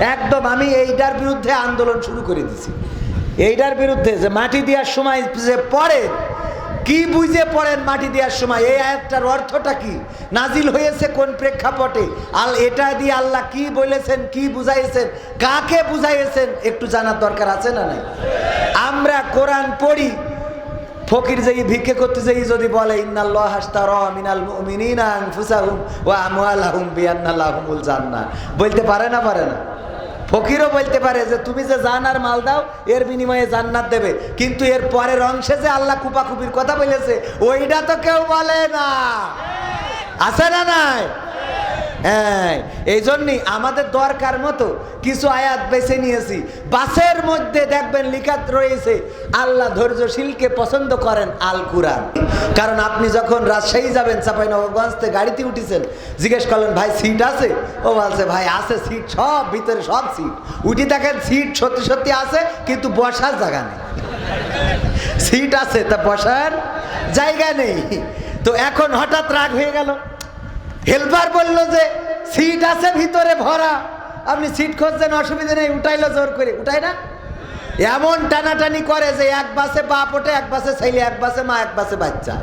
একদম আমি এইটার বিরুদ্ধে আন্দোলন শুরু করে দিছি। এইটার বিরুদ্ধে যে মাটি দেওয়ার সময় যে পড়েন কি বুঝে পড়েন মাটি দেওয়ার সময়? এই আয়াতটার অর্থটা কি? নাজিল হয়েছে কোন প্রেক্ষাপটে? আল এটা দিয়ে আল্লাহ কি বলেছেন, কি বুঝাইছেন, কাকে বুঝাইছেন, একটু জানার দরকার আছে না নাই? আমরা কোরআন পড়ি ফকির যেই ভিক্ষে করতে যেই যদি বলে বলতে পারে না পারে না? ফকিরও বলতে পারে যে, তুমি যে জান আর মাল দাও, এর বিনিময়ে জান্নাত দেবে। কিন্তু এর পরের অংশে যে আল্লাহ কুপাকুপির কথা বলেছে, ওইটা তো কেউ বলে না। আছে না নাই? হ্যাঁ এই জন্যই আমাদের দরকার মতো কিছু আয়াত বেছে নিয়েছি। বাসের মধ্যে দেখবেন লিখাত রয়েছে, আল্লাহ ধৈর্যশীলকে পছন্দ করেন আল কুরআন কারণ আপনি যখন রাজশাহী যাবেন চাপাই নবগঞ্জ থেকে গাড়িতে উঠেছেন, জিজ্ঞেস করলেন, ভাই সিট আছে? ও বলছে, ভাই, আছে সিট সব, ভিতরে সব সিট উঠি দেখেন সিট সত্যি সত্যি আছে, কিন্তু বসার জায়গা নেই। সিট আছে, তা বসার জায়গা নেই। তো এখন হঠাৎ রাগ হয়ে গেল। হেল্পার বলল যে, সিট আছে ভিতরে, ভরা। আপনি সিট খুঁজছেন, অসুবিধা নেই, উঠাইলো জোর করে। উঠাই না? এমন টানাটানি করে যে, এক বাসে বাপ ওঠে, এক বাসে ছেলে, এক বাসে মা, এক বাসে বাচ্চা।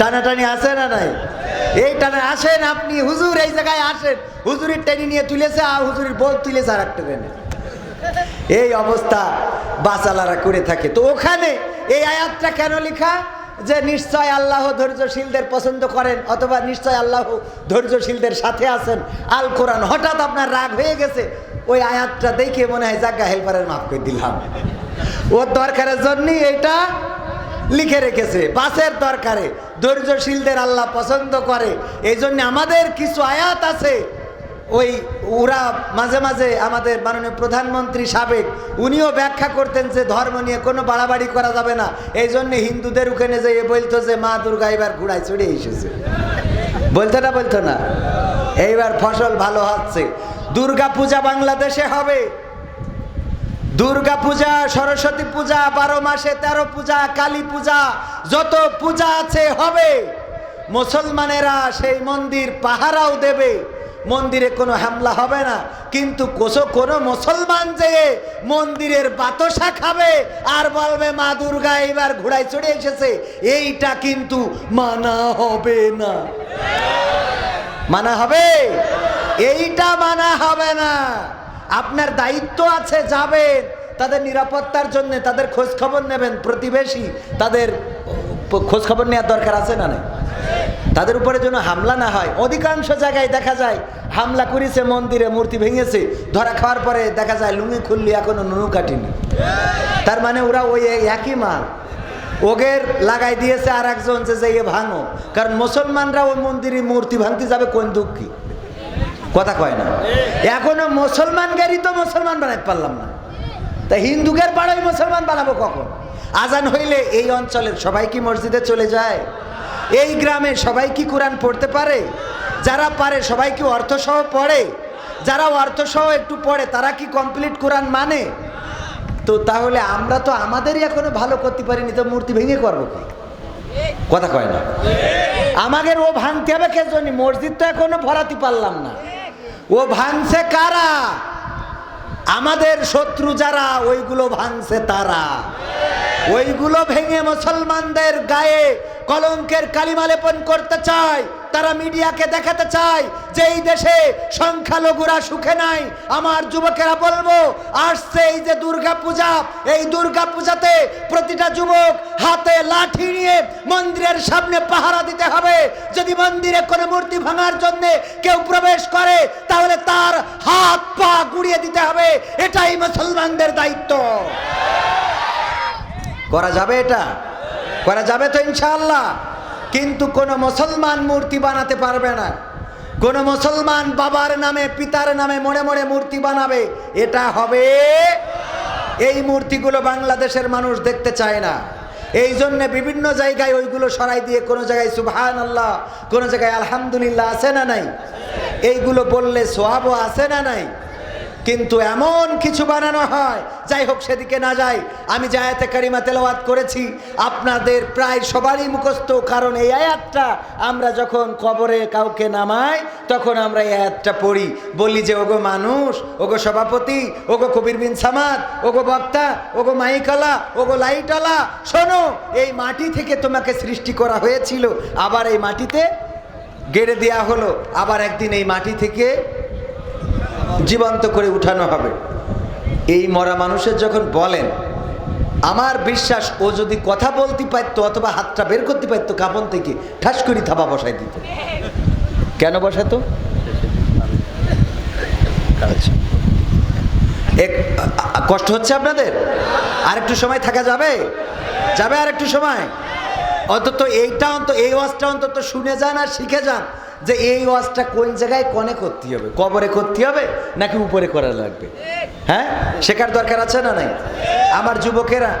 টানাটানি আছে না নাই? এই টানা, আসেন আপনি, হুজুর এই জায়গায় আসেন। হুজুরের টেনে নিয়ে তুলেছে, আর হুজুরের বোধ তুলেছে আর একটা ট্রেনে এই অবস্থা বাচালারা করে থাকে। তো ওখানে এই আয়াতটা কেন লেখা? যে নিশ্চয় আল্লাহ ধৈর্যশীলদের পছন্দ করেন অথবা নিশ্চয় আল্লাহ ধৈর্যশীলদের সাথে আছেন। আল কোরআন হঠাৎ আপনার রাগ হয়ে গেছে, ওই আয়াতটা দেখে মনে হয়, জাগা হেল্পারের মাফ করে দিলাম। ওর দরকারের জন্যই এইটা লিখে রেখেছে। বাসের দরকারে। ধৈর্যশীলদের আল্লাহ পছন্দ করে। এই জন্য আমাদের কিছু আয়াত আছে ওই ওরা মাঝে মাঝে আমাদের মাননীয় প্রধানমন্ত্রী সাবেক, উনিও ব্যাখ্যা করতেন যে ধর্ম নিয়ে কোনো বাড়াবাড়ি করা যাবে না। এই জন্য হিন্দুদের ওখানে যে বলতো যে মা দুর্গা এবার ঘুড়ায় চড়ে এসেছে। বলতো না বলতো না? এইবার ফসল ভালো হচ্ছে। দুর্গা পূজা বাংলাদেশে হবে। দুর্গা পূজা, সরস্বতী পূজা, বারো মাসে তেরো পূজা, কালী পূজা, যত পূজা আছে হবে। মুসলমানেরা সেই মন্দির পাহারাও দেবে। মন্দিরে কোনো হামলা হবে না। কিন্তু কোসো কোনো মুসলমান যে মন্দিরের বাতসা খাবে আর বলবে, মা দুর্গা এবার ঘোড়ায় চড়ে এসেছে। এইটা কিন্তু মানা হবে না। মানা হবে? এইটা মানা হবে না। আপনার দায়িত্ব আছে, যাবেন। তাদের নিরাপত্তার জন্য তাদের খোঁজ খবর নেবেন। প্রতিবেশী তাদের খোঁজ খবর নেওয়ার দরকার আছে না নাই? তাদের উপরে যেন হামলা না হয়। অধিকাংশ জায়গায় দেখা যায়, হামলা করেছে, মন্দিরে মূর্তি ভেঙেছে, ধরা খাওয়ার পরে দেখা যায় লুঙ্গি খুললি এখনও নুনু কাটিনি। তার মানে ওরা ওই একই মাল। ওগের লাগাই দিয়েছে আর একজন যে যাইয়ে ভাঙো। কারণ মুসলমানরা ওই মন্দিরে মূর্তি ভাঙতে যাবে কোন দুঃখী? কথা কয় না। এখনও মুসলমান গাড়ি তো মুসলমান বানাইতে পারলাম না। তা হিন্দুকের পাড়াই মুসলমান বানাবো কখন? আজান হইলে এই অঞ্চলের সবাই কি মসজিদে চলে যায়? এই গ্রামে সবাই কি কোরআন পড়তে পারে? যারা পারে, সবাই কি অর্থসহ পড়ে? যারা অর্থসহ একটু পড়ে, তারা কি কমপ্লিট কোরআন মানে? তো তাহলে আমরা তো আমাদেরই এখনও ভালো করতে পারিনি, তো মূর্তি ভেঙে করব কি? কথা কয় না? আমাদের ও ভাঙতে হবে কে জন্য মসজিদ তো এখনও ভরাতে পারলাম না। ও ভাঙছে কারা? আমাদের শত্রু যারা, ওইগুলো ভাঙছে তারা। ওইগুলো ভেঙে মুসলমানদের গায়ে কলঙ্কের কালিমা লেপন করতে চায়। তারা মিডিয়াকে দেখাতে চায় যে এই দেশে সংখ্যালঘুরা সুখে নাই। আমার যুবকেরা বলব, আসছে এই যে দুর্গা পূজা এই দুর্গা পূজাতে প্রতিটা যুবক হাতে লাঠি নিয়ে মন্দিরের সামনে পাহারা দিতে হবে। যদি মন্দিরে কোনো মূর্তি ভাঙার জন্য কেউ প্রবেশ করে, তাহলে তার হাত পা গুড়িয়ে দিতে হবে। এটাই মুসলমানদের দায়িত্ব। করা যাবে এটা? করা যাবে তো ইনশাআল্লাহ। কিন্তু কোনো মুসলমান মূর্তি বানাতে পারবে না। কোন মুসলমান বাবার নামে, পিতার নামে মনে মনে মূর্তি বানাবে। এটা হবে এই মূর্তিগুলো বাংলাদেশের মানুষ দেখতে চায় না। এই জন্যে বিভিন্ন জায়গায় ওইগুলো সরাই দিয়ে কোনো জায়গায় সুবহান আল্লাহ কোনো জায়গায় আলহামদুলিল্লাহ আছে না নাই? এইগুলো বললে সোয়াবও আছে না নাই? কিন্তু এমন কিছু বানানো হয়, যাই হোক সেদিকে না যাই, আমি যে আয়াতে কারিমা তেলাওয়াত করেছি, আপনাদের প্রায় সবারই মুখস্থ, কারণ এই আয়াতটা আমরা যখন কবরে কাউকে নামাই, তখন আমরা এই আয়াতটা পড়ি। বলি যে, ওগো মানুষ, ওগো সভাপতি, ওগো কবির বিন সামাদ, ওগো বক্তা, ওগো মাইকালা, ওগো লাইটওয়ালা শোনো, এই মাটি থেকে তোমাকে সৃষ্টি করা হয়েছিল, আবার এই মাটিতে গেড়ে দেয়া হলো, আবার একদিন এই মাটি থেকে জীবন্ত করে উঠানো হবে। এই মরা মানুষের যখন বলেন, আমার বিশ্বাস, ও যদি কথা বলতে পারতো অথবা হাতটা বের করতে পারতো কাপন থেকে, ঠাস করি থাবা বসাই দিত। কেন বসাতো। এক, কষ্ট হচ্ছে আপনাদের? আর একটু সময় থাকা যাবে? যাবে আর একটু সময়? অন্তত এইটা অন্ত এই ওয়াজটা অন্তত শুনে যান আর শিখে যান। যে এই ওয়াজটা কোন জায়গায় কনে করতে হবে? কবরে করতে হবে নাকি উপরে করা লাগবে? হ্যাঁ? শেখার দরকার আছে না নাই? আমার যুবকেরা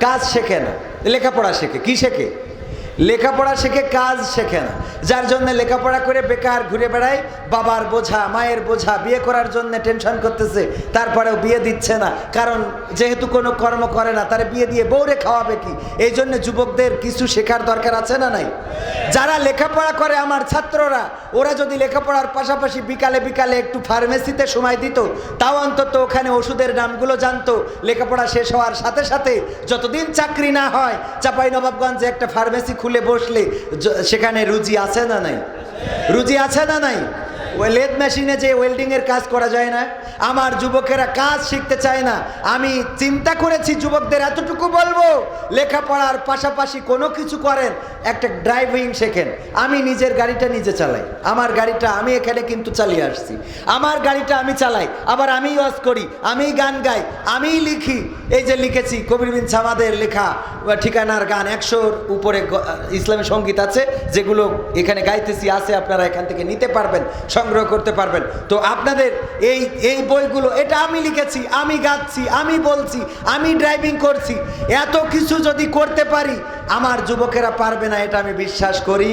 কাজ শেখে না, লেখাপড়া শেখে। কি শেখে? লেখাপড়া শেখে, কাজ শেখে না। যার জন্য লেখাপড়া করে বেকার ঘুরে বেড়ায়, বাবার বোঝা, মায়ের বোঝা, বিয়ে করার জন্য টেনশন করতেছে, তারপরেও বিয়ে দিচ্ছে না। কারণ যেহেতু কোনো কর্ম করে না, তারা বিয়ে দিয়ে বউরে খাওয়াবে কি? এই জন্য যুবকদের কিছু শেখার দরকার আছে না নাই? যারা লেখাপড়া করে আমার ছাত্ররা, ওরা যদি লেখাপড়ার পাশাপাশি বিকালে বিকালে একটু ফার্মেসিতে সময় দিত, তাও অন্তত ওখানে ওষুধের নামগুলো জানতো। লেখাপড়া শেষ হওয়ার সাথে সাথে যতদিন চাকরি না হয় চাপাই নবাবগঞ্জে একটা ফার্মেসি খুলে বসলে সেখানে রুজি আছে না নাই? রুজি আছে না নাই? ওই লেদ মেশিনে যে ওয়েল্ডিংয়ের কাজ করা যায় না, আমার যুবকেরা কাজ শিখতে চায় না। আমি চিন্তা করেছি, যুবকদের এতটুকু বলব, লেখাপড়ার পাশাপাশি কোনো কিছু করেন, একটা ড্রাইভিং শেখেন। আমি নিজের গাড়িটা নিজে চালাই। আমার গাড়িটা আমি এখানে কিন্তু চালিয়ে আসছি। আমার গাড়িটা আমি চালাই। আবার আমি ওয়াজ করি আমি গান গাই, আমিই লিখি। এই যে লিখেছি, কবির বিন সামাদের লেখা ঠিকানার গান একশোর উপরে ইসলামী সংগীত আছে, যেগুলো এখানে গাইতেছি, আছে, আপনারা এখান থেকে নিতে পারবেন। সংগ্রহ করতে পারবেন। তো আপনাদের এই এই বইগুলো, এটা আমি লিখেছি, আমি গাচ্ছি, আমি বলছি, আমি ড্রাইভিং করছি, এত কিছু যদি করতে পারি, আমার যুবকেরা পারবে না, এটা আমি বিশ্বাস করি।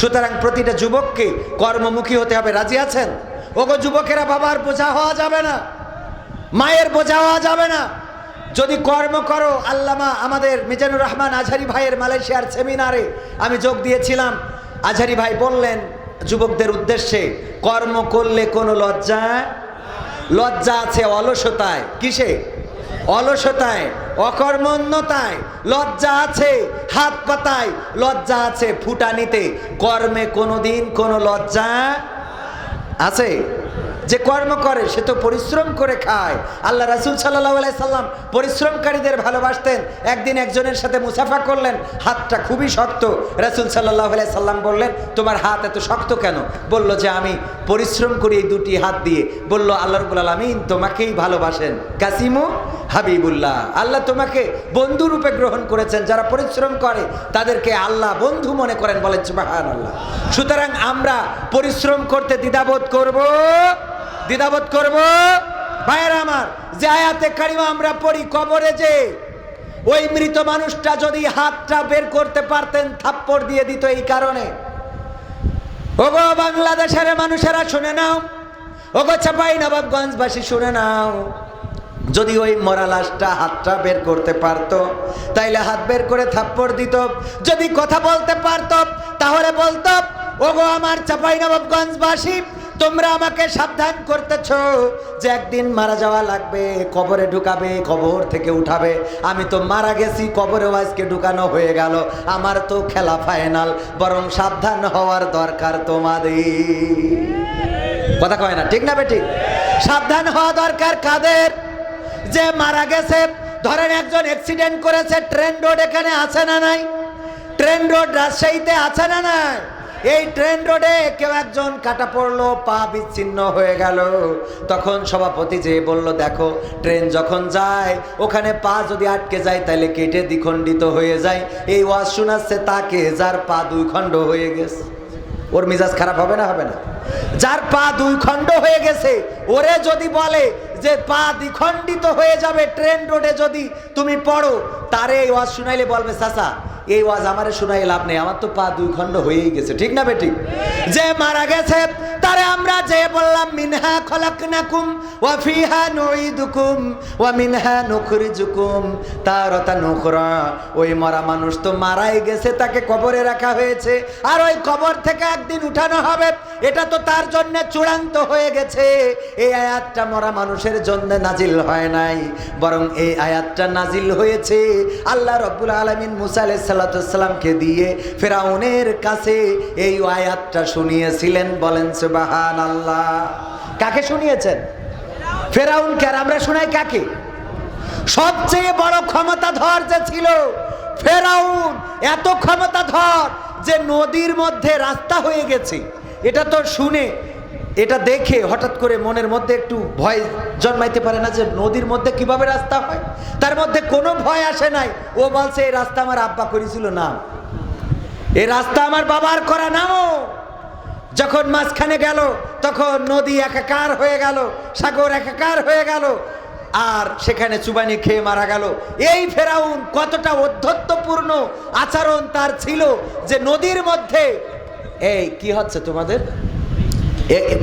সুতরাং প্রতিটা যুবককে কর্মমুখী হতে হবে, রাজি আছেন? ওগো যুবকেরা, বাবার বোঝা হওয়া যাবে না, মায়ের বোঝা হওয়া যাবে না। যদি কর্ম করো, আল্লামা আমাদের মিজানুর রহমান আজহারি ভাইয়ের মালয়েশিয়ার সেমিনারে আমি যোগ দিয়েছিলাম। আজহারি ভাই বললেন যুবকদের উদ্দেশ্যে কর্ম করলে কোনো লজ্জা? লজ্জা আছে অলসতায়। কিসে? অলসতায়, অকর্মণ্যতায়। লজ্জা আছে হাত পাতায়। লজ্জা আছে ফুটানিতে। কর্মে কোনো দিন কোনো লজ্জা আছে? যে কর্ম করে, সে তো পরিশ্রম করে খায়। আল্লাহ রাসুল সাল্লাহ সাল্লাম পরিশ্রমকারীদের ভালোবাসতেন। একদিন একজনের সাথে মুসাফা করলেন, হাতটা খুবই শক্ত। রাসুল সাল্লাহ সাল্লাম বললেন, তোমার হাত এত শক্ত কেন? বলল যে, আমি পরিশ্রম করি এই দুটি হাত দিয়ে। বলল, আল্লাহ রবুল আলমিন তোমাকেই ভালোবাসেন। কাসিমু হাবিবুল্লাহ, আল্লাহ তোমাকে বন্ধু রূপে গ্রহণ করেছেন। যারা পরিশ্রম করে, তাদেরকে আল্লাহ বন্ধু মনে করেন বলেন আল্লাহ সুতরাং আমরা পরিশ্রম করতে দ্বিধাবোধ করব। দ্বিধাবোধ করব? ভাইয়ের আমার, যে আয়াতে কারিমা আমরা পড়ি কবরে যে, ওই মৃত মানুষটা যদি হাতটা বের করতে পারতেন, থাপ্পড় দিয়ে দিত এই কারণে। ওগো বাংলাদেশের মানুষেরা শুনে নাও। ওগো চাপাই নবাবগঞ্জবাসী শুনে নাও। যদি ওই মরা লাশটা হাতটা বের করতে পারতো, তাইলে হাত বের করে থাপ্পড় দিত। যদি কথা বলতে পারতো, তাহলে বলতো, ওগো আমার চাপাই নবাবগঞ্জবাসী তোমরা আমাকে সাবধান করতেছ যে একদিন মারা যাওয়া লাগবে, কবরে ঢুকাবে, কবর থেকে উঠাবে। আমি তো মারা গেছি, কবরেও আজকে ঢুকানো হয়ে গেল। আমার তো খেলা ফাইনাল বরং সাবধান হওয়ার দরকার তোমাদের। কথা কয় না, ঠিক না বেটি? সাবধান হওয়া দরকার কাদের? যে মারা গেছে, ধরেন একজন অ্যাক্সিডেন্ট করেছে, ট্রেন রোড এখানে আছে না নাই? ট্রেন রোড রাজশাহীতে আছে না নাই? এই ট্রেন রোডে কেউ একজন কাটা পড়ল, পা বিচ্ছিন্ন হয়ে গেল। তখন সভাপতি যে বলল, দেখো, ট্রেন যখন যায়, ওখানে পা যদি আটকে যায় তাহলে কেটে দ্বিখণ্ডিত হয়ে যায়। এই ওয়াজ শোনাচ্ছে তাকে, যার পা দুই খণ্ড হয়ে গেছে। ওর মিজাজ খারাপ হবে না? হবে না। যার পা দুই খণ্ড হয়ে গেছে, ওরে যদি বলে যে পা দ্বিখণ্ডিত হয়ে যাবে ট্রেন রোডে যদি তুমি পড়ো, তারে এই ওয়াজ শুনাইলে বলবে, চাচা, এই ওয়াজ আমারে শুনাই লাভ নেই, আমার তো পা দুই খণ্ড হয়েই গেছে। ঠিক না বেটি যে মারা গেছে, তারে আমরা যে বললাম, মিনহা খলাকনাকুম ওয়া ফিহা নুইদুকুম ওয়া মিনহা নুখরিজুকুম। তারাতা নুখরা, ওই মরা মানুষ তো মারাই গেছে, তাকে কবরে রাখা হয়েছে। আর ওই কবর থেকে একদিন উঠানো হবে, এটা তো তার জন্য চূড়ান্ত হয়ে গেছে। এই আয়াতটা মরা মানুষের জন্য নাজিল হয় নাই। বরং এই আয়াতটা নাজিল হয়েছে আল্লাহ রব্বুল আলমিন মুসা আলাইসাল্লাতামকে দিয়ে ফেরাউনের কাছে এই আয়াতটা শুনিয়েছিলেন। বলেন সুবাহান আল্লাহ কাকে শুনিয়েছেন? ফেরাউনকে। আর আমরা শোনাই কাকে? সবচেয়ে বড় ক্ষমতাধর যে ছিল ফেরাউন, এত ক্ষমতাধর যে নদীর মধ্যে রাস্তা হয়ে গেছে। এটা তো শুনে এটা দেখে হঠাৎ করে মনের মধ্যে একটু ভয় জন্মাইতে পারে না যে নদীর মধ্যে কীভাবে রাস্তা হয়? তার মধ্যে কোনো ভয় আসে নাই। ও বলছে, এই রাস্তা আমার আব্বা করেছিল না। এই রাস্তা আমার বাবার করা নাও যখন মাঝখানে গেল, তখন নদী একাকার হয়ে গেল, সাগর একাকার হয়ে গেল, আর সেখানে চুবানি খেয়ে মারা গেল। এই ফেরাউন কতটা অধ্যত্বপূর্ণ আচরণ তার ছিল যে নদীর মধ্যে এই, কি হচ্ছে তোমাদের?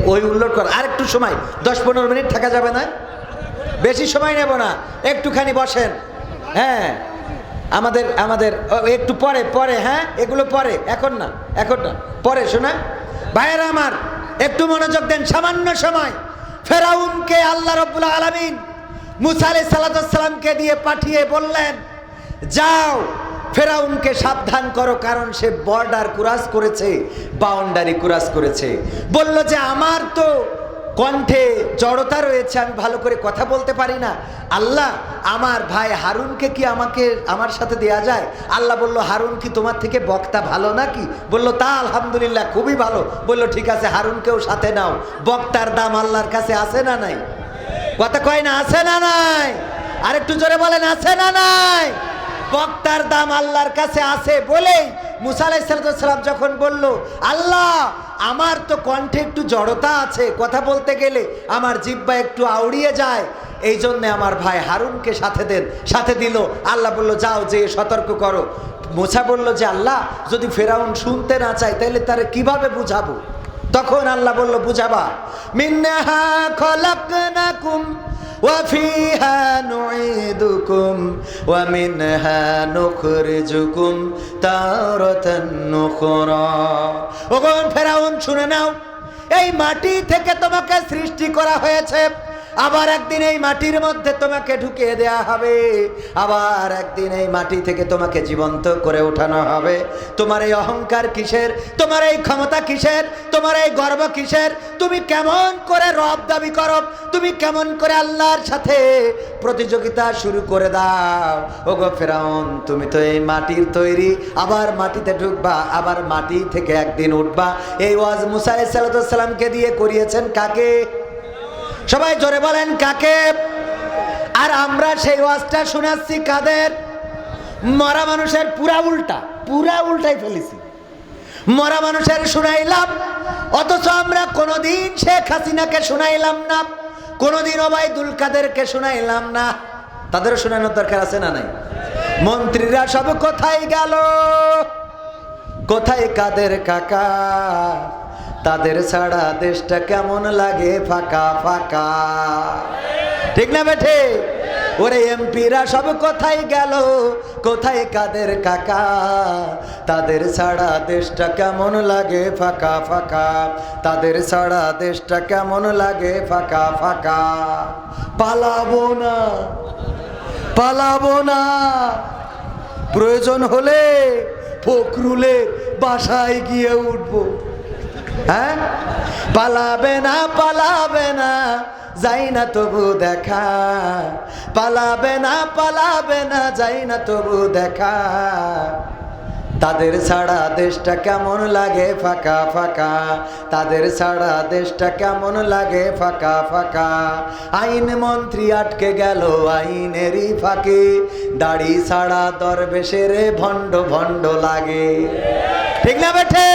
ওই উল্লেখ কর। আর একটু সময়। দশ পনেরো মিনিট থাকা যাবে না? বেশি সময় নেব না। একটুখানি বসেন। হ্যাঁ। আমাদের আমাদের একটু পরে পরে হ্যাঁ? এগুলো পরে। এখন না এখন না। পরে, শোনা? ভাইয়েরা আমার, একটু মনোযোগ দেন। সামান্য সময়। ফেরাউনকে আল্লাহ রব্বুল আলমিন মুসা আলাই সাল্লামকে দিয়ে পাঠিয়ে বললেন, যাও ফেরাউনকে সাবধান করো, কারণ সে বর্ডার কুরাস করেছে বাউন্ডারি কুরাস করেছে। বলল যে, আমার তো কণ্ঠে জড়তা রয়েছে, আমি ভালো করে কথা বলতে পারি না। আল্লাহ, আমার ভাই হারুনকে কি আমাকে, আমার সাথে দেয়া যায়? আল্লাহ বলল, হারুন কি তোমার থেকে বক্তা ভালো নাকি? বলল, তা আলহামদুলিল্লাহ, খুবই ভালো। বলল, ঠিক আছে, হারুনকেও সাথে নাও। বক্তার দাম আল্লাহর কাছে আছে না নাই? কথা কয় না, আছে না নাই? আরেকটু জোরে বলেন, আছে না নাই? বক্তার দাম আল্লাহর কাছে আছে বলেই মুসা আলাইসালাম যখন বলল, আল্লাহ, আমার তো কণ্ঠে একটু জড়তা আছে। কথা বলতে গেলে আমার জিব্বা একটু আউড়িয়ে যায়। এই জন্যে আমার ভাই হারুনকে সাথে দেন, সাথে দিল। আল্লাহ বলল, যাও যে সতর্ক করো। মোছা বলল যে, আল্লাহ, যদি ফেরাউন শুনতে না চায় তাহলে তারে কীভাবে বুঝাবো? তখন আল্লাহ বলল, বুঝাবা। মিন্নাহা খলাকনাকুম وفيها نعيدكم ومنها نخرجكم تارة أخرى ওগন ফেরাউন শুনে নাও এই মাটি থেকে তোমাকে সৃষ্টি করা হয়েছে আবার একদিন এই মাটির মধ্যে তোমাকে ঢুকিয়ে দেয়া হবে। আবার একদিন এই মাটি থেকে তোমাকে জীবন্ত করে ওঠানো হবে। তোমার এই অহংকার কিসের? তোমার এই ক্ষমতা কিসের? তোমার এই গর্ব কিসের? তুমি কেমন করে রব দাবি করো? তুমি কেমন করে আল্লাহর সাথে প্রতিযোগিতা শুরু করে দাও? ওগো ফেরাউন, তুমি তো এই মাটির তৈরি। আবার মাটিতে ঢুকবা, আবার মাটি থেকে একদিন উঠবা। এই ওয়াজ মুসা সালামকে দিয়ে করিয়েছেন কাকে? সবাই জোরে বলেন, কাকে? আর আমরা সেই ওয়াজটা শোনাচ্ছি কাদের? মরা মানুষের পুরা উল্টা, পুরা উল্টাই ফেলেছি। মরা মানুষের শুনাইলাম, অথচ আমরা কোনোদিন শেখ হাসিনাকে শুনাইলাম না, কোনোদিন ওবায়দুল কাদেরকে শুনাইলাম না। তাদেরও শোনানোর দরকার আছে না নাই? মন্ত্রীরা সব কোথায় গেল? কোথায় কাদের কাকা? তাদের ছাড়া দেশটা কেমন লাগে? ফাঁকা ফাঁকা। ঠিক না বেঠে? ওরে এমপিরা সব কোথায় গেল? কোথায় কাদের কাকা? তাদের ছাড়া দেশটা কেমন লাগে? ফাঁকা ফাঁকা। তাদের ছাড়া দেশটা কেমন লাগে? ফাঁকা ফাঁকা। পালাবো না। পালাবো না। প্রয়োজন হলে ফখরুলের বাসায় গিয়ে উঠবো। হ্যাঁ? পালাবে না পালাবে না, যাই না তবু দেখা। পালাবে না পালাবে না, যাই না তবু দেখা। তাদের ছাড়া দেশটা কেমন লাগে? ফাঁকা ফাঁকা। তাদের ছাড়া দেশটা কেমন লাগে? ফাঁকা ফাঁকা। আইন মন্ত্রী আটকে গেল, আইনেরই ফাঁকে। দাড়ি ছাড়া দরবেশের ভণ্ড ভণ্ড লাগে। ঠিক না বেঠে?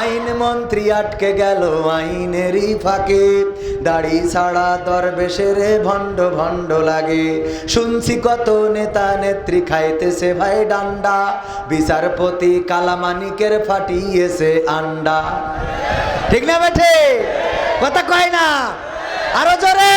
আইন মন্ত্রী আটকে গেল আইনেরই ফাঁকে। দাড়ি ছাড়া দরবেশের ভণ্ড ভণ্ড লাগে। শুনছি কত নেতা নেত্রী খাইতেছে ভাই ডান্ডা। বিচারপতি কালামানিকের ফাটিয়েছে আন্ডা। ঠিক না বেঠে? কথা কয় না? আরও জোরে?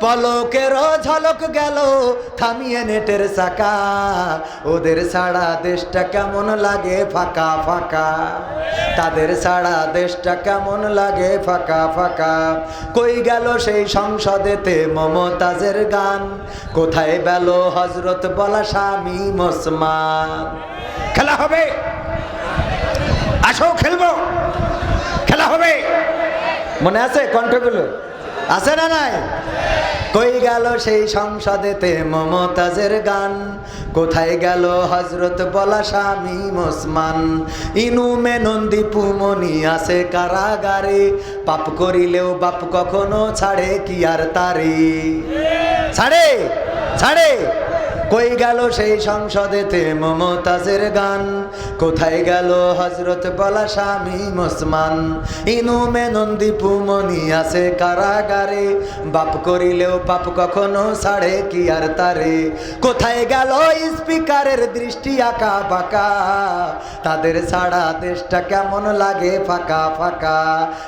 পলকের ঝলক গেল, থামিয়ে নেটের চাকা। ওদের ছাড়া দেশটা কেমন লাগে ফাঁকা ফাঁকা। তাদের ছাড়া দেশটা কেমন লাগে ফাঁকা ফাঁকা। কই গেল সেই সংসদেতে মমতাজের গান? কোথায় গেল হজরত বলা স্বামী মোসমান? খেলা হবে। আসো, খেলব। খেলা হবে। মনে আছে কণ্ঠগুলো? আছে না নাই? কই গেল সেই সংসদেতে মমতাজের গান? কোথায় গেল হজরত বলা স্বামী মোসমান? ইনু মেনন্দি পুমনি আছে কারাগারে, পাপ করিলেও বাপ কখনো ছাড়ে কি আর তারে? ছাড়ে? ছাড়ে? কই গেল সেই সংসদেতে মমতাজের গান? কোথায় গেল হজরত বলা স্বামী মুসমান? ইনু মেনন্দি পুমনি আছে কারাগারে। বাপ করিলেও পাপ কখনো ছাড়ে কি আর তারে? কোথায় গেল স্পিকারের দৃষ্টি আঁকা বাঁকা? তাদের ছাড়া দেশটা কেমন লাগে ফাঁকা ফাঁকা?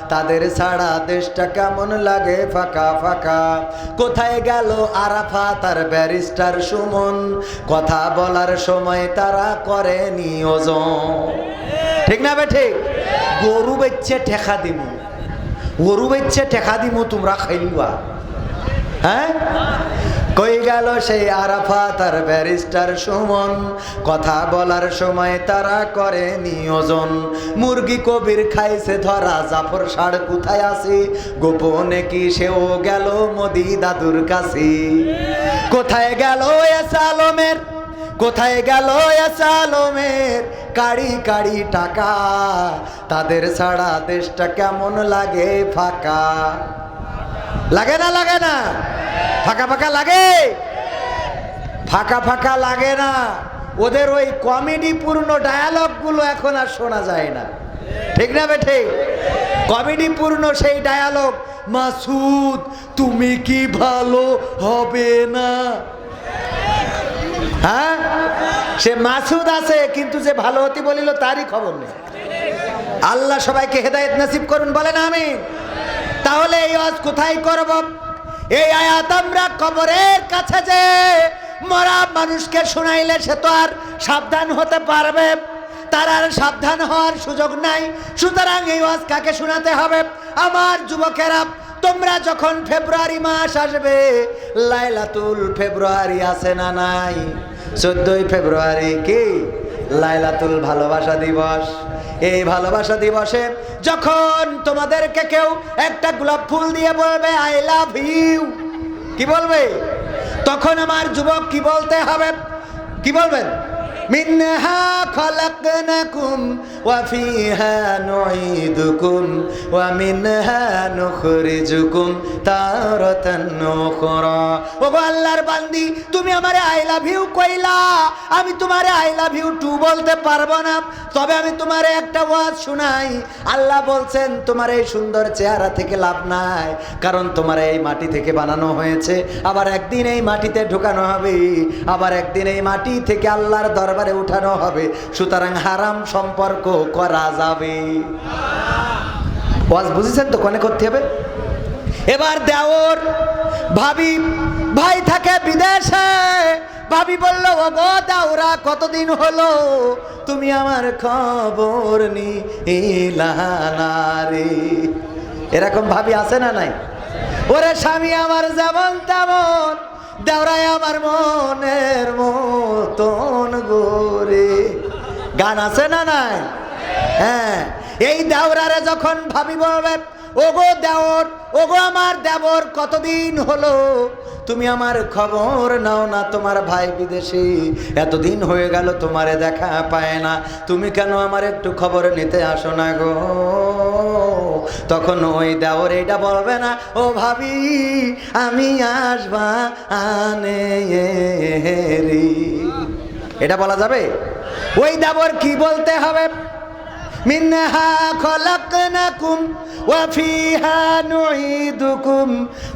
তাদের ছাড়া দেশটা কেমন লাগে ফাঁকা ফাঁকা? কোথায় গেল আরাফা তার ব্যারিস্টার সুমন? কথা বলার সময় তারা করে ওজন। ঠিক না বে ঠিক? গরু বেচ্ছে ঠেকা দিব গরু বেচ্ছে ঠেকা দিব তোমরা খাইলবা হ্যাঁ? কই গেল সেই আরাফা তার ব্যারিস্টার সুমন? কথা বলার সময় তারা করে নিয়োজন। মুরগি কবির খাইছে ধরা, জাফর সার কোথায় আছে? গোপনে কি সেও গেল মোদি দাদুর কাছে? কোথায় গেল এসা আলমের? কোথায় গেল এসা আলমের? কাড়ি কাড়ি টাকা। তাদের ছাড়া দেশটা কেমন লাগে ফাঁকা? লাগে না লাগে না। ফাঁকা ফাঁকা লাগে? ফাঁকা ফাঁকা লাগে না। ওদের ওই কমেডি পূর্ণ ডায়ালগগুলো এখন আর শোনা যায় না। ঠিক না বেঠে? কমেডি পূর্ণ সেই ডায়ালগ মাসুদ, তুমি কি ভালো হবে না? হ্যাঁ? সে মাসুদ আছে, কিন্তু যে ভালো হতে বলিল তারই খবর নেই। আল্লাহ সবাইকে হেদায়েত নসিব করুন, বলেন আমি তাহলে এই আজ কোথায় করব? এই আয়াত আমরা কবরের কাছে যে মরা মানুষকে শোনাইলে সে তো আর সাবধান হতে পারবে। তার আর সাবধান হওয়ার সুযোগ নাই। সুতরাং এই ওয়াজ কাকে শোনাতে হবে? আমার যুবকেরা, তোমরা যখন ফেব্রুয়ারি মাস আসবে, লাইলাতুল ফেব্রুয়ারি আছে না নাই? চোদ্দই ফেব্রুয়ারি কি? লাইলাতুল ভালোবাসা দিবস। এই ভালোবাসা দিবসে যখন তোমাদেরকে কেউ একটা গোলাপ ফুল দিয়ে বলবে আই লাভ ইউ কি বলবে? তখন আমার যুবক কি বলতে হবে? কি বলবেন? খলাকনাকুম ওয়া ফিহা নুঈদুকুম ওয়া মিনহা নুখরিজুকুম তারাতান ওগো আল্লাহর বান্দি, তুমি আমারে আই লাভ ইউ কইলা। আমি তোমারে আই লাভ ইউ টু বলতে পারব না। তবে আমি তোমারে একটা ওয়াজ শুনাই। আল্লাহ বলছেন, তোমার এই সুন্দর চেহারা থেকে লাভ নাই, কারণ তোমার এই মাটি থেকে বানানো হয়েছে। আবার একদিন এই মাটিতে ঢুকানো হবে। আবার একদিন এই মাটি থেকে আল্লাহর দরবারে উঠানো হবে। সুতরাং হারাম সম্পর্ক করা যাবে। ওয়াজ বুঝেছেন তো কনে করতে হবে? এবার দেওর, ভাবি, ভাই থাকে বিদেশে। ভাবি বলল ও গো দাওরা, কতদিন হলো? তুমি আমার খবর নি রে। এরকম ভাবি আছে না নাই? ওরে স্বামী, আমার যেমন তেমন। দেওরাই আমার মনের মতন গোরে। গান আছে না নাই? হ্যাঁ। এই দেওরারে যখন ভাবিব ওগো দেওর, ওগো আমার দেবর, কতদিন হলো? তুমি আমার খবর নাও না তোমার ভাই বিদেশে। এতদিন হয়ে গেল, তোমারে দেখা পায় না। তুমি কেন আমার একটু খবর নিতে আসো না গো? তখন ওই দেওর এইটা বলবে না, ও ভাবি, আমি আসবা আনে এটা বলা যাবে? ওই দাবর কি বলতে হবে? মিনহা خلقناكم ওয়া نعيدكم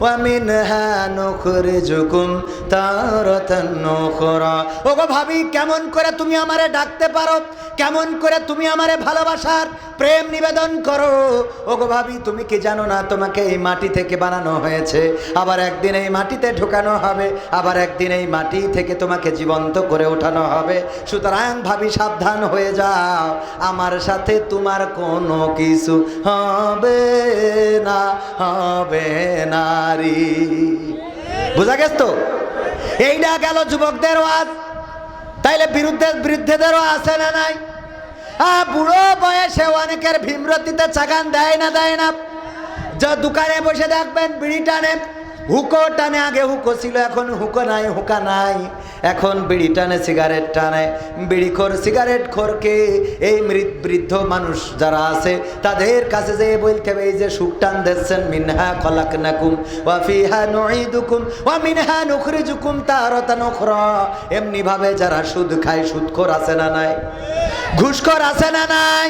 ومنها نخرجكم তারাতান নুখরা ওগো ভাবি, কেমন করে তুমি আমারে ডাকতে পারো? কেমন করে তুমি আমারে ভালোবাসার প্রেম নিবেদন করো? ওগো ভাবি, তুমি কি জানো না তোমাকে এই মাটি থেকে বানানো হয়েছে? আবার একদিন এই মাটিতে ঢোকানো হবে, আবার একদিন এই মাটি থেকে তোমাকে জীবন্ত করে ওঠানো হবে। সুতরাং ভাবি, সাবধান হয়ে যাও। আমার সাথে তোমার কোনো কিছু হবে না, হবে নারী বোঝা গেছ তো? এইটা গেল যুবকদের ওয়াজ। তাইলে বিরুদ্ধে বৃদ্ধেদেরও আসে না নাই? বুড়ো বয়সে অনেকের ভীমরতিতে চাগান দেয় না দেয় না। যা দোকানে বসে দেখবেন, বিড়ি টানে। হুকো টানে আগে হুকো ছিল, এখন হুকো নাই, হুকা নাই। এখন বিড়ি টানে, সিগারেট টানে। বিড়ি খোর, সিগারেট খোরকে এই মৃত বৃদ্ধ মানুষ যারা আছে, তাদের কাছে যে বলতে হবে, এই যে সুখ টান দিচ্ছেন, মিনহা খলাক নাকুম ওয়া ফিহা নুঈদুকুম, ওয়া মিনহা নুখরিজুকুম তারাতান উখরা। এমনি ভাবে যারা সুদ খায়, সুদখোর আছে না নাই? ঘুষখোর আছে না নাই?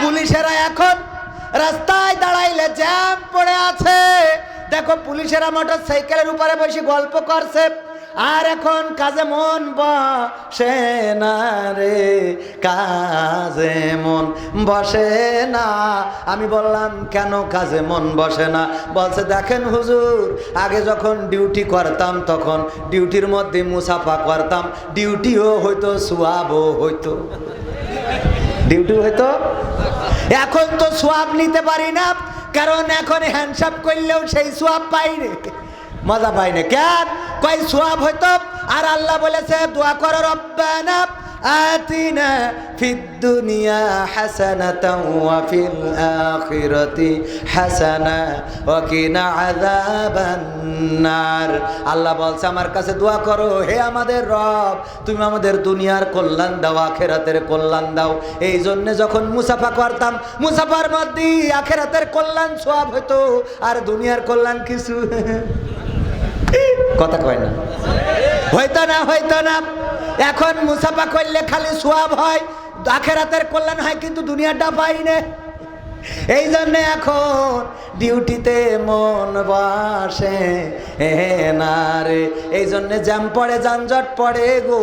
পুলিশেরা এখন রাস্তায় দাঁড়াইলে জ্যাম পড়ে আছে। দেখো, পুলিশেরা মোটর সাইকেলের উপরে বসে গল্প করছে। আর এখন কাজে মন বসে না রে, কাজে মন বসে না। আমি বললাম, কেন কাজে মন বসে না? বলছে, দেখেন হুজুর, আগে যখন ডিউটি করতাম তখন ডিউটির মধ্যে মুসাফা করতাম, ডিউটিও হইতো, সুয়াবও হইতো। ডিউটি হইতো? এখন তো সোয়াব নিতে পারি না। কারণ এখন হ্যান্ডসাপ করলেও সেই সোয়াব পাইনি মজা পাই না। কেন? কয় সোয়াব হইতো আর আল্লাহ বলেছে, দোয়া করার রব্বানা। আতিনা ফিদ দুনিয়া হাসানাতাও ওয়া ফিল আখিরাতি হাসানা ওয়া কিনা আযাবান নার আল্লাহ বলছে, আমার কাছে দোয়া করো, হে আমাদের রব, তুমি আমাদের দুনিয়ার কল্যাণ দাও, আখেরাতের কল্যাণ দাও। এই জন্য যখন মুসাফা করতাম, মুসাফার মধ্যে আখেরাতের কল্যাণ সোয়াব হতো আর দুনিয়ার কল্যাণ কিছু। কথা কয় না। হইতো না হইতো না। এখন মুসাফা করলে খালি সোয়াব হয়, আখেরাতের কল্যাণ হয়, কিন্তু দুনিয়াটা পাই না এই জন্যে এখন ডিউটিতে মন বাসে হে না রে এই জন্য জ্যাম পড়ে, যানজট পড়ে গো।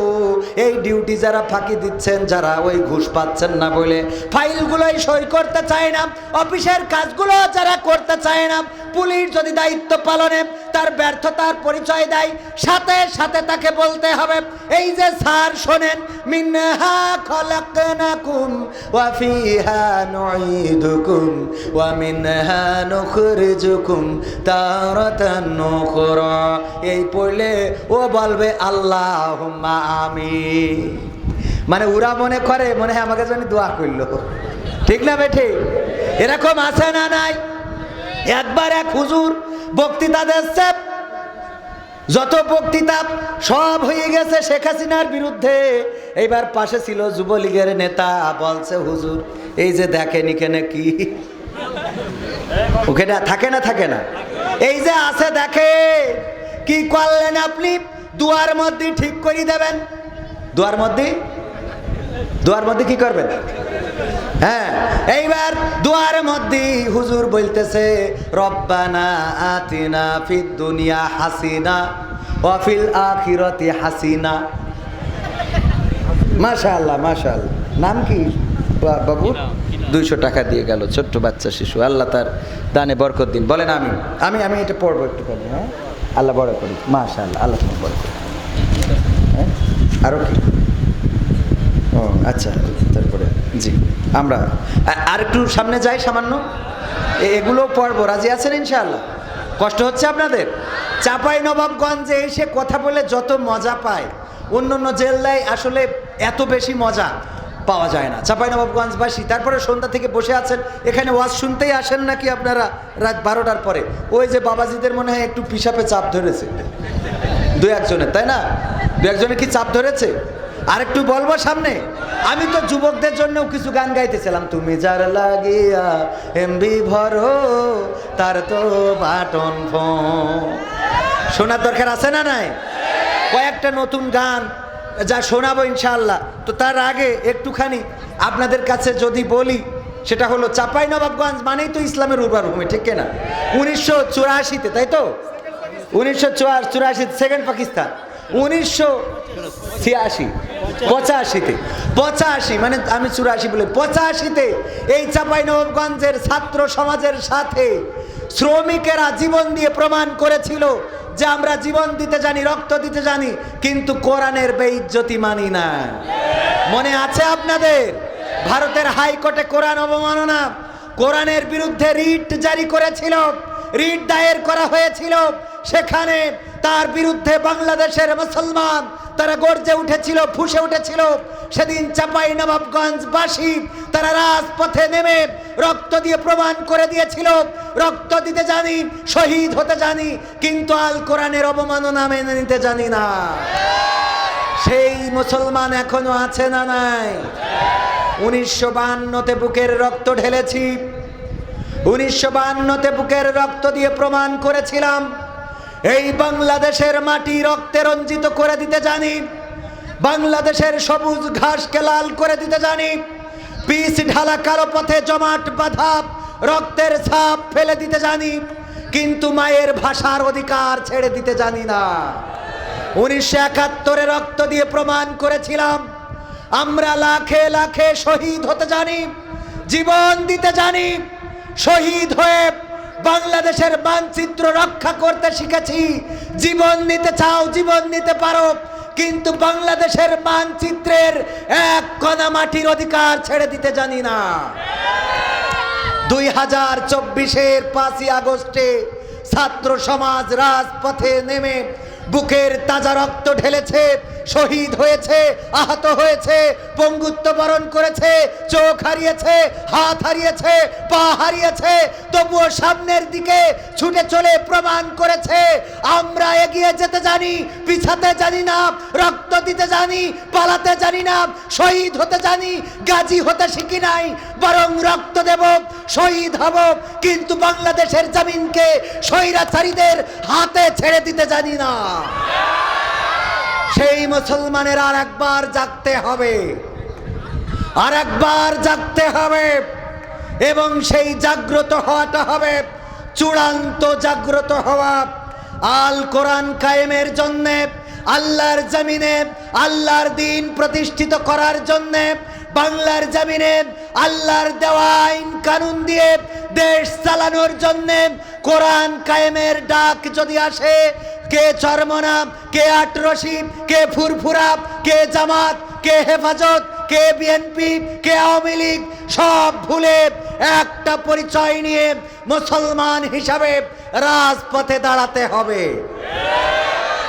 এই ডিউটি যারা ফাঁকি দিচ্ছেন, যারা ওই ঘুষ পাচ্ছেন না বলে ফাইলগুলোই সই করতে চায় না, অফিসের কাজগুলো যারা করতে চায় না, পুলিশ যদি দায়িত্ব পালনে তার ব্যর্থতার পরিচয় দেয়, সাথে সাথে তাকে বলতে হবে, এই যে স্যার শোনেন, মিনহা খলাকনাকুম ওয়া ফিহা নুঈদুকুম ওয়া মিনহা নুখরিজুকুম তারাতান নুখরা এই পড়লে ও বলবে, আল্লাহুম্মা আমিন। মানে ওরা মনে করে, মনে হয় আমাকে জন্য দোয়া করল। ঠিক না বেঠে? এরকম আছে না নাই? একবার এক হুজুর বক্তৃতা দিচ্ছে, যত বক্তৃতা সব হয়ে গেছে শেখ হাসিনার বিরুদ্ধে। এইবার পাশে ছিল যুবলীগের নেতা, বলছে, হুজুর, এই যে দেখেন এখানে কি? ওখানে থাকে না থাকে না। এই যে আছে দেখে কি করলেন আপনি? দুয়ার মধ্যে ঠিক করে দেবেন। দুয়ার মধ্যে? দুয়ার মধ্যে কি করবেন? হ্যাঁ এইবার দুয়ার মধ্যে হুজুর বলতেছে, রব্বানা আতিনা ফিদ দুনিয়া হাসিনা ওয়াফিল আখিরাতি হাসিনা। মাশাআল্লাহ মাশাআল্লাহ। নাম কি? বাবু? দুইশো টাকা দিয়ে গেল, ছোট্ট বাচ্চা শিশু। আল্লাহ তার দানে বরকত দিন। বলেন আমি আমি আমি এটা পড়ব, একটু হ্যাঁ? আল্লাহ বড় করি মাশাআল্লাহ, আল্লাহ তোমার বড় করি হ্যাঁ? আরও কি? ও আচ্ছা তারপরে, জি, আমরা আর একটু সামনে যাই সামান্য। এগুলো পড়ব, রাজি আছেন ইনশাআল্লাহ? কষ্ট হচ্ছে আপনাদের? চাপাই নবাবগঞ্জে এসে কথা বলে যত মজা পায় অন্য অন্য জেলায় আসলে এত বেশি মজা। পাওয়া যায় না। চাপাই নবাবগঞ্জবাসী তারপরে সন্ধ্যা থেকে বসে আছেন। এখানে ওয়াজ শুনতেই আসেন নাকি আপনারা রাত বারোটার পরে? ওই যে বাবাজিদের মনে হয় একটু পিসাপে চাপ ধরেছে। দু একজনের, তাই না? দু একজনের কি চাপ ধরেছে? আরেকটু বলব সামনে। আমি তো যুবকদের জন্যও কিছু গান গাইতেছিলাম। তুমি যার লাগিয়া এমবি ভরো, তার তো বাটন ফোন। শোনার দরকার আছে না নাই? কয়েকটা নতুন গান যা শোনাবো ইনশাআল্লাহ। তো তার আগে একটুখানি আপনাদের কাছে যদি বলি, সেটা হলো চাপাই নবাবগঞ্জ মানেই তো ইসলামের উর্বর ভূমি ঠিক না উনিশশো চুরাশিতে, তাই তো? উনিশশো চুরাশি সেকেন্ড পাকিস্তান। উনিশশো ছিয়াশি, পঁচাশিতে, পঁচাশি মানে আমি চুরাশি বলে, পঁচাশিতে এই চাপাই নবাবগঞ্জের ছাত্র সমাজের সাথে শ্রমিকেরা জীবন দিয়ে প্রমাণ করেছিল যে আমরা জীবন দিতে জানি, রক্ত দিতে জানি, কিন্তু কোরআনের বেইজ্জতি মানি না। মনে আছে আপনাদের? ভারতের হাইকোর্টে কোরআন অবমাননা। কোরআনের বিরুদ্ধে রিট জারি করেছিল, রিট দায়ের করা হয়েছিল। সেখানে তার বিরুদ্ধে বাংলাদেশের মুসলমান তারা গর্জে উঠেছিল, ফুসে উঠেছিল। সেদিন চাপাই নবাবগঞ্জবাসী তারা রাজপথে নেমে রক্ত দিয়ে প্রমাণ করে দিয়েছিল। রক্ত দিতে জানি, শহীদ হতে জানি, কিন্তু আল কোরআনের অবমাননা মেনে নিতে জানি না। সেই মুসলমান এখনও আছে না নাই? উনিশশো বান্নতে বুকের রক্ত ঢেলেছি। উনিশশো বান্নতে বুকের রক্ত দিয়ে প্রমাণ করেছিলাম। এই বাংলাদেশের মাটি রক্তে রঞ্জিত করে দিতে জানি। বাংলাদেশের সবুজ ঘাসকে লাল করে দিতে জানি। পিচ ঢালা কালো পথে জমাট বাঁধা রক্তের ছাপ ফেলে দিতে জানি। কিন্তু মায়ের ভাষার অধিকার ছেড়ে দিতে জানি না। উনিশশো একাত্তরে রক্ত দিয়ে প্রমাণ করেছিলাম, আমরা লাখে লাখে শহীদ হতে জানি, জীবন দিতে জানি, শহীদ হয়ে বাংলাদেশের মানচিত্র রক্ষা করতে শিখেছি। জীবন নিতে চাও, জীবন নিতে পারো, কিন্তু বাংলাদেশের মানচিত্রের এক কণা মাটির অধিকার ছেড়ে দিতে জানি না। দুই হাজার চব্বিশের পাঁচই আগস্টে ছাত্র সমাজ রাজপথে নেমে বুকের তাজা রক্ত ঢেলেছে শহীদ হয়েছে, আহত হয়েছে পঙ্গুত্ব বরণ করেছে, চোখ হারিয়েছে, হাত হারিয়েছে, পা হারিয়েছে, তবুও সামনের দিকে ছুটে চলে প্রমাণ করেছে। আমরা এগিয়ে যেতে জানি, পিছাতে জানি না, রক্ত দিতে জানি, পালাতে জানি না, শহীদ হতে জানি, গাজী হতে শিখি নাই, বরং রক্ত দেব, শহীদ হব। কিন্তু বাংলাদেশের জামিনকে স্বৈরাচারীদের হাতে ছেড়ে দিতে জানি না। সেই মুসলমানের আর একবার জাগতে হবে। আর একবার জাগতে হবে এবং সেই জাগ্রত হওয়াটা হবে, চূড়ান্ত জাগ্রত হওয়া। আল কোরআন কায়েমের জন্যে, আল্লাহর জমিনে, আল্লাহর দিন প্রতিষ্ঠিত করার জন্যে, বাংলার জমিনে আল্লাহর দেওয়া আইন কানুন দিয়ে দেশ চালানোর জন্যে কোরআন কায়েমের ডাক যদি আসে কে চরমনাম কে আটরসি কে ফুরফুরাব, কে জামাত, কে হেফাজত, কে বিএনপি, কে আওয়ামী লীগ, সব ভুলে একটা পরিচয় নিয়ে মুসলমান হিসাবে রাজপথে দাঁড়াতে হবে।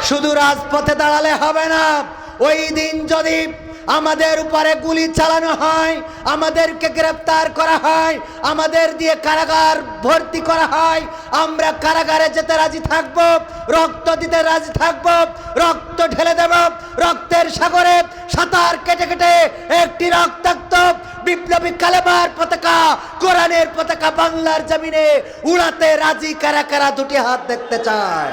শুধু রাজপথে দাঁড়ালে হবে না, ওই দিন যদি আমাদের উপরে গুলি চালানো হয়, আমাদেরকে গ্রেপ্তার করা হয়, আমাদের দিয়ে কারাগার ভর্তি করা হয়। আমরা কারাগারে যেতে রাজি থাকব, রক্ত দিতে রাজি থাকব, রক্ত ঢেলে দেব, রক্তের সাগরে সাঁতার কেটে কেটে একটি রক্তাক্ত বিপ্লবী কালেমার পতাকা, কোরআনের পতাকা বাংলার জমিনে উড়াতে রাজি কারা কারা দুটি হাত দেখতে চায়?